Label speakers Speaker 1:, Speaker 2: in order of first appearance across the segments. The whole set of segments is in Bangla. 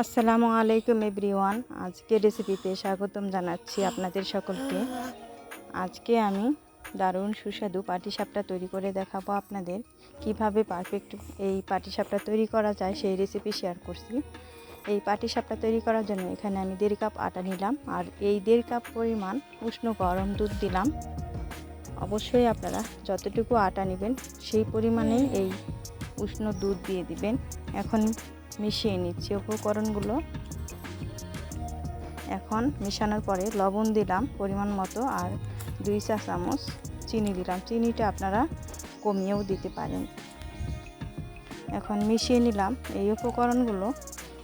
Speaker 1: আসসালামু আলাইকুম এভরিওয়ান। আজকে রেসিপিতে স্বাগতম জানাচ্ছি আপনাদের সকলকে। আজকে আমি দারুণ সুস্বাদু পাটিসাপটা তৈরি করে দেখাবো আপনাদের। কীভাবে পারফেক্ট এই পাটিসাপটা তৈরি করা যায় সেই রেসিপি শেয়ার করছি। এই পাটিসাপটা তৈরি করার জন্য এখানে আমি দেড় কাপ আটা নিলাম আর এই দেড় কাপ পরিমাণ উষ্ণ গরম দুধ দিলাম। অবশ্যই আপনারা যতটুকু আটা নেবেন, সেই পরিমাণে এই উষ্ণ দুধ দিয়ে দিবেন। এখন মিশিয়ে নিচ্ছি উপকরণগুলো। এখন মেশানোর পরে লবণ দিলাম পরিমাণ মতো আর দুই চা চামচ চিনি দিলাম। চিনিটা আপনারা কমিয়েও দিতে পারেন। এখন মিশিয়ে নিলাম এই উপকরণগুলো।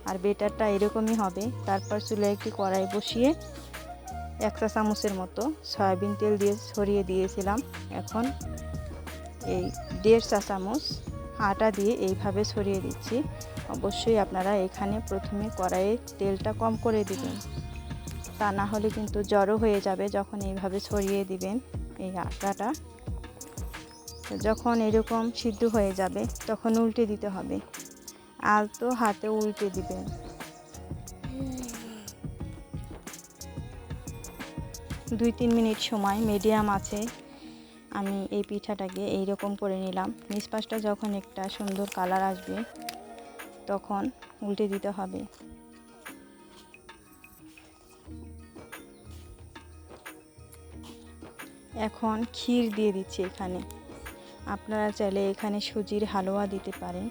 Speaker 1: আর বেটারটা এরকমই হবে। তারপর চুলে একটি কড়াই বসিয়ে এক চা চামচের মতো সয়াবিন তেল দিয়ে ছড়িয়ে দিয়েছিলাম। এখন এই দেড় চা চামচ আটা দিয়ে এইভাবে ছড়িয়ে দিচ্ছি। অবশ্যই আপনারা এখানে প্রথমে কড়াইয়ে তেলটা কম করে দিবেন। তা না হলে কিন্তু জড়ো হয়ে যাবে যখন এইভাবে ছড়িয়ে দিবেন এই আটাটা। যখন এরকম সিদ্ধ হয়ে যাবে তখন উল্টে দিতে হবে। আলতো হাতে উল্টে দিবেন। দুই তিন মিনিট সময় মিডিয়াম আছে, আমি এই পিঠাটাকে এই রকম করে নিলাম। পাশটা যখন একটা সুন্দর কালার আসবে, তখন উল্টে দিতে হবে। এখন ক্ষীর দিয়ে দিচ্ছি এখানে। আপনারা চাইলে এখানে সুজির হালুয়া দিতে পারেন।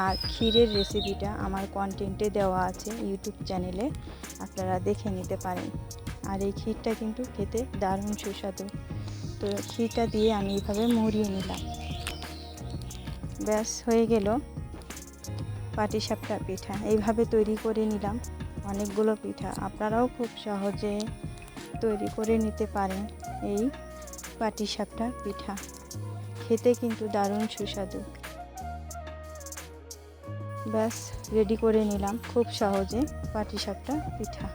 Speaker 1: আর ক্ষীরের রেসিপিটা আমার কন্টেন্টে দেওয়া আছে ইউটিউব চ্যানেলে আপনারা দেখে নিতে পারেন। আর এই ক্ষীরটা কিন্তু খেতে দারুণ সুস্বাদু। তো ক্ষীরটা দিয়ে আমি এইভাবে মুড়িয়ে নিলাম। ব্যাস, হয়ে গেল পাটিসাপটা পিঠা। এইভাবে তৈরি করে নিলাম অনেকগুলো পিঠা। আপনারাও খুব সহজে তৈরি করে নিতে পারেন এই পাটিসাপটা পিঠা। খেতে কিন্তু দারুণ সুস্বাদু। ব্যাস, রেডি করে নিলাম খুব সহজে পাটিসাপটা পিঠা।